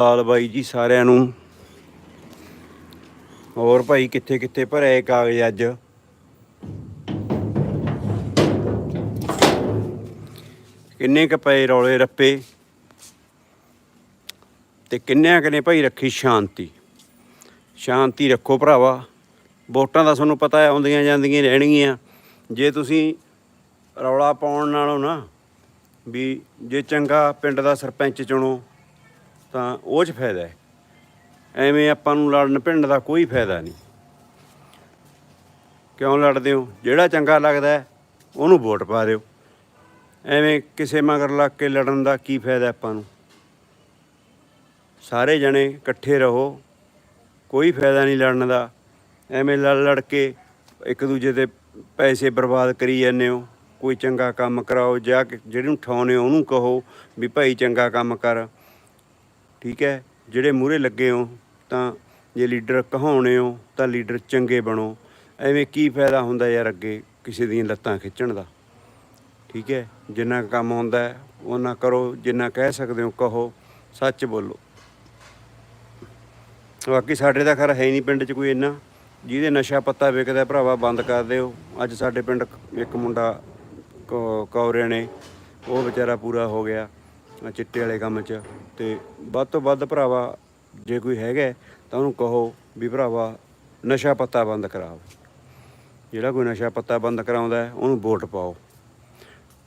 ਹਾਲ ਬਾਈ ਜੀ ਸਾਰਿਆਂ ਨੂੰ। ਹੋਰ ਭਾਈ ਕਿੱਥੇ ਕਿੱਥੇ ਭਰੇ ਕਾਗਜ਼ ਅੱਜ? ਕਿੰਨੇ ਕ ਪਏ ਰੌਲੇ ਰੱਪੇ? ਤੇ ਕਿੰਨਿਆਂ ਕਨੇ ਭਾਈ ਰੱਖੀ ਸ਼ਾਂਤੀ? ਸ਼ਾਂਤੀ ਰੱਖੋ ਭਰਾਵਾ। ਵੋਟਾਂ ਦਾ ਤੁਹਾਨੂੰ ਪਤਾ ਹੈ ਆਉਂਦੀਆਂ ਜਾਂਦੀਆਂ ਰਹਿਣਗੀਆਂ। ਜੇ ਤੁਸੀਂ ਰੌਲਾ ਪਾਉਣ ਨਾਲੋਂ ਨਾ ਵੀ ਜੇ ਚੰਗਾ ਪਿੰਡ ਦਾ ਸਰਪੰਚ ਚੁਣੋ ਤਾਂ ਉਹ 'ਚ ਫਾਇਦਾ ਹੈ। ਐਵੇਂ ਆਪਾਂ ਨੂੰ ਲੜਨ ਪਿੰਡ ਦਾ ਕੋਈ ਫਾਇਦਾ ਨਹੀਂ। ਕਿਉਂ ਲੜਦੇ ਹੋ? ਜਿਹੜਾ ਚੰਗਾ ਲੱਗਦਾ ਉਹਨੂੰ ਵੋਟ ਪਾ ਦਿਓ। ਐਵੇਂ ਕਿਸੇ ਮਗਰ ਲੱਗ ਕੇ ਲੜਨ ਦਾ ਕੀ ਫਾਇਦਾ ਆਪਾਂ ਨੂੰ? ਸਾਰੇ ਜਣੇ ਇਕੱਠੇ ਰਹੋ, ਕੋਈ ਫਾਇਦਾ ਨਹੀਂ ਲੜਨ ਦਾ। ਐਵੇਂ ਲੜ ਲੜ ਕੇ ਇੱਕ ਦੂਜੇ ਦੇ ਪੈਸੇ ਬਰਬਾਦ ਕਰੀ ਜਾਂਦੇ ਹੋ। ਕੋਈ ਚੰਗਾ ਕੰਮ ਕਰਾਓ, ਜਾਂ ਕਿ ਜਿਹਨੂੰ ਠਾਉਨੇ ਹੋ, ਉਹਨੂੰ ਕਹੋ ਵੀ ਭਾਈ ਚੰਗਾ ਕੰਮ ਕਰ। ਠੀਕ ਹੈ? ਜਿਹੜੇ ਮੂਹਰੇ ਲੱਗੇ ਹੋ, ਤਾਂ ਜੇ ਲੀਡਰ ਕਹਾਉਣੇ ਹੋ, ਤਾਂ ਲੀਡਰ ਚੰਗੇ ਬਣੋ। ਐਵੇਂ ਕੀ ਫਾਇਦਾ ਹੁੰਦਾ ਯਾਰ ਅੱਗੇ ਕਿਸੇ ਦੀਆਂ ਲੱਤਾਂ ਖਿੱਚਣ ਦਾ? ਠੀਕ ਹੈ? ਜਿੰਨਾ ਕੁ ਕੰਮ ਹੁੰਦਾ ਹੈ ਉਹਨਾਂ ਕਰੋ, ਜਿੰਨਾ ਕਹਿ ਸਕਦੇ ਹੋ ਕਹੋ, ਸੱਚ ਬੋਲੋ। ਬਾਕੀ ਸਾਡੇ ਦਾ ਖਰ ਹੈ ਹੀ ਨਹੀਂ ਪਿੰਡ 'ਚ ਕੋਈ ਇੰਨਾ। ਜਿਹਦੇ ਨਸ਼ਾ ਪੱਤਾ ਵਿਕਦਾ, ਭਰਾਵਾ ਬੰਦ ਕਰ ਦਿਓ। ਅੱਜ ਸਾਡੇ ਪਿੰਡ ਇੱਕ ਮੁੰਡਾ, ਕੌ- ਕੌਰੇ ਨੇ, ਉਹ ਵਿਚਾਰਾ ਪੂਰਾ ਹੋ ਗਿਆ। ਚਿੱਟੇ ਵਾਲੇ ਕੰਮ 'ਚ। ਤੇ ਵੱਧ ਤੋਂ ਵੱਧ ਭਰਾਵਾ, ਜੇ ਕੋਈ ਹੈਗਾ, ਤਾਂ ਉਹਨੂੰ ਕਹੋ ਵੀ ਭਰਾਵਾ, ਨਸ਼ਾ ਪੱਤਾ ਬੰਦ ਕਰਾਓ। ਜਿਹੜਾ ਕੋਈ ਨਸ਼ਾ ਪੱਤਾ ਬੰਦ ਕਰਾਉਂਦਾ ਉਹਨੂੰ ਵੋਟ ਪਾਓ।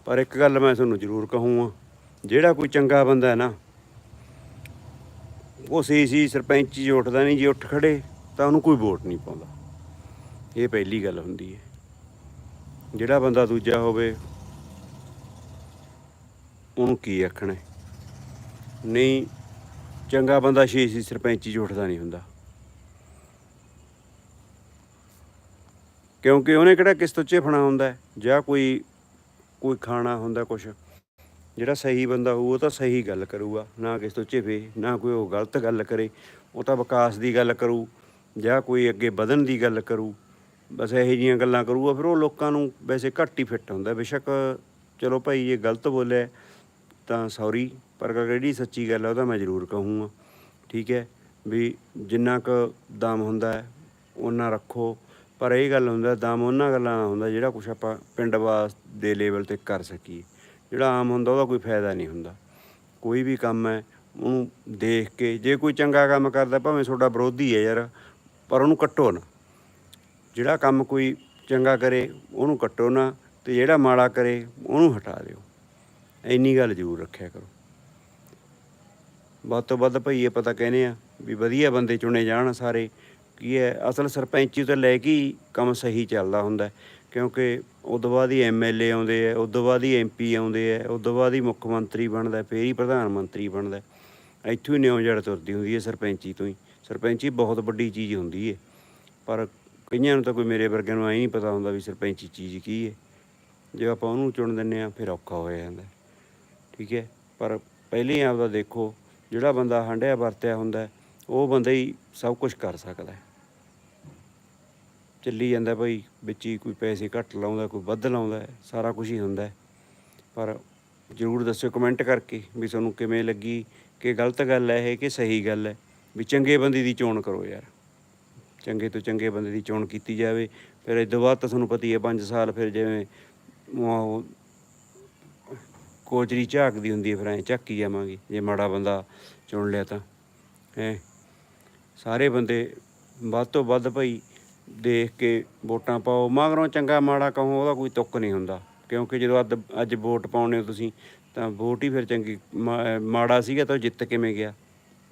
ਪਰ ਇੱਕ ਗੱਲ ਮੈਂ ਤੁਹਾਨੂੰ ਜ਼ਰੂਰ ਕਹੂੰਗਾ, ਜਿਹੜਾ ਕੋਈ ਚੰਗਾ ਬੰਦਾ ਹੈ ਨਾ, ਉਹ ਸੀ ਸੀ ਸਰਪੰਚੀ 'ਚ ਉੱਠਦਾ ਨਹੀਂ, ਜੇ ਉੱਠ ਖੜੇ, ਤਾਂ ਉਹਨੂੰ ਕੋਈ ਵੋਟ ਨਹੀਂ ਪਾਉਂਦਾ। ਇਹ ਪਹਿਲੀ ਗੱਲ ਹੁੰਦੀ ਹੈ। ਜਿਹੜਾ ਬੰਦਾ ਦੂਜਾ ਹੋਵੇ ਉਹਨੂੰ ਕੀ ਆਖਣਾ ਨਹੀਂ, ਚੰਗਾ ਬੰਦਾ ਛੇ ਸੀ ਸਰਪੰਚੀ 'ਚ ਉੱਠਦਾ ਨਹੀਂ ਹੁੰਦਾ। ਕਿਉਂਕਿ ਉਹਨੇ ਕਿਹੜਾ ਕਿਸ ਤੋਂ ਝੇਫਣਾ ਹੁੰਦਾ ਜਾਂ ਕੋਈ ਕੋਈ ਖਾਣਾ ਹੁੰਦਾ ਕੁਛ? ਜਿਹੜਾ ਸਹੀ ਬੰਦਾ ਹੋਊ, ਉਹ ਤਾਂ ਸਹੀ ਗੱਲ ਕਰੂਗਾ। ਨਾ ਕਿਸ ਤੋਂ ਝਿਵੇ ਨਾ ਕੋਈ ਉਹ ਗਲਤ ਗੱਲ ਕਰੇ। ਉਹ ਤਾਂ ਵਿਕਾਸ ਦੀ ਗੱਲ ਕਰੂ, ਜਾਂ ਕੋਈ ਅੱਗੇ ਵਧਣ ਦੀ ਗੱਲ ਕਰੂ। ਬਸ ਇਹੋ ਜਿਹੀਆਂ ਗੱਲਾਂ ਕਰੂਗਾ, ਫਿਰ ਉਹ ਲੋਕਾਂ ਨੂੰ ਵੈਸੇ ਘੱਟ ਹੀ ਫਿੱਟ ਹੁੰਦਾ। ਬੇਸ਼ੱਕ, ਚਲੋ ਭਾਈ, ਇਹ ਗਲਤ ਬੋਲਿਆ ਤਾਂ ਸੌਰੀ, ਪਰ ਜਿਹੜੀ ਸੱਚੀ ਗੱਲ ਹੈ ਉਹਦਾ ਮੈਂ ਜ਼ਰੂਰ ਕਹੂੰਗਾ। ਠੀਕ ਹੈ? ਵੀ ਜਿੰਨਾ ਕੁ ਦਮ ਹੁੰਦਾ ਹੈ ਉਹਨਾਂ ਰੱਖੋ। ਪਰ ਇਹ ਗੱਲ ਹੁੰਦਾ, ਦਮ ਉਹਨਾਂ ਗੱਲਾਂ ਦਾ ਹੁੰਦਾ ਜਿਹੜਾ ਕੁਛ ਆਪਾਂ ਪਿੰਡ ਵਾਸ ਦੇ ਲੈਵਲ ਤੇ ਕਰ ਸਕੀਏ। ਜਿਹੜਾ ਆਮ ਹੁੰਦਾ, ਉਹਦਾ ਕੋਈ ਫਾਇਦਾ ਨਹੀਂ ਹੁੰਦਾ। ਕੋਈ ਵੀ ਕੰਮ ਹੈ, ਉਹਨੂੰ ਦੇਖ ਕੇ, ਜੇ ਕੋਈ ਚੰਗਾ ਕੰਮ ਕਰਦਾ, ਭਾਵੇਂ ਤੁਹਾਡਾ ਵਿਰੋਧੀ ਹੈ ਯਾਰ, ਪਰ ਉਹਨੂੰ ਕੱਟੋ ਨਾ। ਜਿਹੜਾ ਕੰਮ ਕੋਈ ਚੰਗਾ ਕਰੇ, ਉਹਨੂੰ ਕੱਟੋ ਨਾ, ਤੇ ਜਿਹੜਾ ਮਾੜਾ ਕਰੇ, ਉਹਨੂੰ ਹਟਾ ਦਿਓ। ਇੰਨੀ ਗੱਲ ਜ਼ਰੂਰ ਰੱਖਿਆ ਕਰੋ। ਵੱਧ ਤੋਂ ਵੱਧ ਭਈ ਇਹ ਪਤਾ ਕਹਿੰਦੇ ਆ ਵੀ ਵਧੀਆ ਬੰਦੇ ਚੁਣੇ ਜਾਣ ਸਾਰੇ। ਕੀ ਹੈ ਅਸਲ ਸਰਪੰਚੀ ਤੋਂ ਲੈ ਕੇ ਹੀ ਕੰਮ ਸਹੀ ਚੱਲਦਾ ਹੁੰਦਾ ਹੈ। ਕਿਉਂਕਿ ਉਦੋਂ ਬਾਅਦ ਹੀ ਐਮਐਲਏ ਆਉਂਦੇ ਆ ਉਦੋਂ ਬਾਅਦ ਹੀ ਐਮਪੀ ਆਉਂਦੇ ਆ ਉਦੋਂ ਬਾਅਦ ਹੀ ਮੁੱਖ ਮੰਤਰੀ ਬਣਦਾ ਹੈ, ਫੇਰ ਹੀ ਪ੍ਰਧਾਨ ਮੰਤਰੀ ਬਣਦਾ ਇੱਥੋਂ ਹੀ ਨਿਉ ਜੜ ਤੁਰਦੀ ਹੁੰਦੀ ਹੈ ਸਰਪੰਚੀ ਤੋਂ ਹੀ। ਸਰਪੰਚੀ ਬਹੁਤ ਵੱਡੀ ਚੀਜ਼ ਹੁੰਦੀ ਹੈ। ਪਰ ਕਈਆਂ ਨੂੰ ਤਾਂ ਕੋਈ ਮੇਰੇ ਵਰਗਿਆਂ ਨੂੰ ਐ ਨਹੀਂ ਪਤਾ ਹੁੰਦਾ ਵੀ ਸਰਪੰਚੀ ਚੀਜ਼ ਕੀ ਹੈ। ਜੇ ਆਪਾਂ ਉਹਨੂੰ ਚੁਣ ਦਿੰਨੇ ਆ ਫਿਰ ਔਖਾ ਹੋ ਜਾਂਦਾ ਠੀਕ ਹੈ? ਪਰ ਪਹਿਲੇ ਹੀ ਆਪਦਾ ਦੇਖੋ, ਜਿਹੜਾ ਬੰਦਾ ਹੰਡਿਆ ਵਰਤਿਆ ਹੁੰਦਾ ਉਹ ਬੰਦਾ ਹੀ ਸਭ ਕੁਝ ਕਰ ਸਕਦਾ ਚੱਲੀ ਜਾਂਦਾ ਭਾਈ ਵਿੱਚ ਹੀ ਕੋਈ ਪੈਸੇ ਘੱਟ ਲਾਉਂਦਾ, ਕੋਈ ਵੱਧ ਲਾਉਂਦਾ ਸਾਰਾ ਕੁਝ ਹੀ ਹੁੰਦਾ ਪਰ ਜਰੂਰ ਦੱਸਿਓ ਕਮੈਂਟ ਕਰਕੇ ਵੀ ਤੁਹਾਨੂੰ ਕਿਵੇਂ ਲੱਗੀ, ਕਿ ਗਲਤ ਗੱਲ ਹੈ ਇਹ, ਕਿ ਸਹੀ ਗੱਲ ਹੈ? ਵੀ ਚੰਗੇ ਬੰਦੇ ਦੀ ਚੋਣ ਕਰੋ ਯਾਰ। ਚੰਗੇ ਤੋਂ ਚੰਗੇ ਬੰਦੇ ਦੀ ਚੋਣ ਕੀਤੀ ਜਾਵੇ, ਫਿਰ ਇਸ ਤੋਂ ਬਾਅਦ ਤਾਂ ਤੁਹਾਨੂੰ ਪਤੀ ਹੈ 5 ਸਾਲ ਫਿਰ ਜਿਵੇਂ ਉਹ ਕੋਚਰੀ ਝਾਕਦੀ ਹੁੰਦੀ ਹੈ ਫਿਰ ਐਂ ਝਾਕੀ ਜਾਵਾਂਗੇ, ਜੇ ਮਾੜਾ ਬੰਦਾ ਚੁਣ ਲਿਆ ਤਾਂ। ਹੈ? ਸਾਰੇ ਬੰਦੇ ਵੱਧ ਤੋਂ ਵੱਧ ਭਾਈ ਦੇਖ ਕੇ ਵੋਟਾਂ ਪਾਓ, ਮਗਰੋਂ ਚੰਗਾ ਮਾੜਾ ਕਹੋ, ਉਹਦਾ ਕੋਈ ਤੁੱਕ ਨਹੀਂ ਹੁੰਦਾ। ਕਿਉਂਕਿ ਜਦੋਂ ਅੱਜ ਅੱਜ ਵੋਟ ਪਾਉਣੇ ਹੋ ਤੁਸੀਂ, ਤਾਂ ਵੋਟ ਹੀ ਫਿਰ ਚੰਗੀ, ਮਾ- ਮਾੜਾ ਸੀਗਾ ਤਾਂ ਉਹ ਜਿੱਤ ਕਿਵੇਂ ਗਿਆ?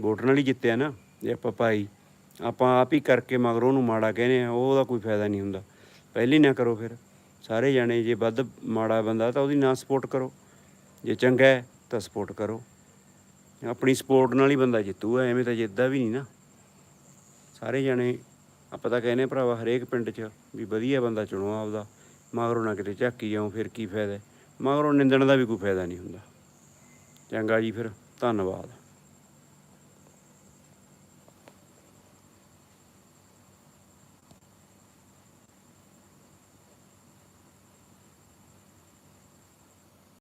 ਵੋਟ ਨਾਲ ਹੀ ਜਿੱਤਿਆ ਨਾ, ਜੇ ਆਪਾਂ ਪਾਈ ਆਪਾਂ ਆਪ ਹੀ ਕਰਕੇ ਮਗਰੋਂ ਉਹਨੂੰ ਮਾੜਾ ਕਹਿੰਦੇ ਆ ਉਹਦਾ ਕੋਈ ਫਾਇਦਾ ਨਹੀਂ ਹੁੰਦਾ। ਪਹਿਲੀ ਨਾ ਕਰੋ ਫਿਰ। ਸਾਰੇ ਜਾਣੇ ਜੇ ਵੱਧ ਮਾੜਾ ਬੰਦਾ ਤਾਂ ਉਹਦੀ ਨਾ ਸਪੋਰਟ ਕਰੋ। ਜੇ ਚੰਗਾ ਹੈ, ਤਾਂ ਸਪੋਰਟ ਕਰੋ। ਆਪਣੀ ਸਪੋਰਟ ਨਾਲ ਹੀ ਬੰਦਾ ਜਿੱਤੂਗਾ ਐਵੇਂ ਤਾਂ ਜਿੱਤਦਾ ਵੀ ਨਹੀਂ ਨਾ। ਸਾਰੇ ਜਾਣੇ, ਆਪਾਂ ਤਾਂ ਕਹਿੰਦੇ ਭਰਾਵਾ, ਹਰੇਕ ਪਿੰਡ 'ਚ ਵੀ ਵਧੀਆ ਬੰਦਾ ਚੁਣੋ ਆਪਦਾ। ਮਗਰੋਂ ਨਾ ਕਿਤੇ ਝਾਕੀ ਜਾਓ, ਫਿਰ ਕੀ ਫਾਇਦਾ ਮਗਰੋਂ ਨਿੰਦਣ ਦਾ ਵੀ ਕੋਈ ਫਾਇਦਾ ਨਹੀਂ ਹੁੰਦਾ। ਚੰਗਾ ਜੀ ਫਿਰ, ਧੰਨਵਾਦ।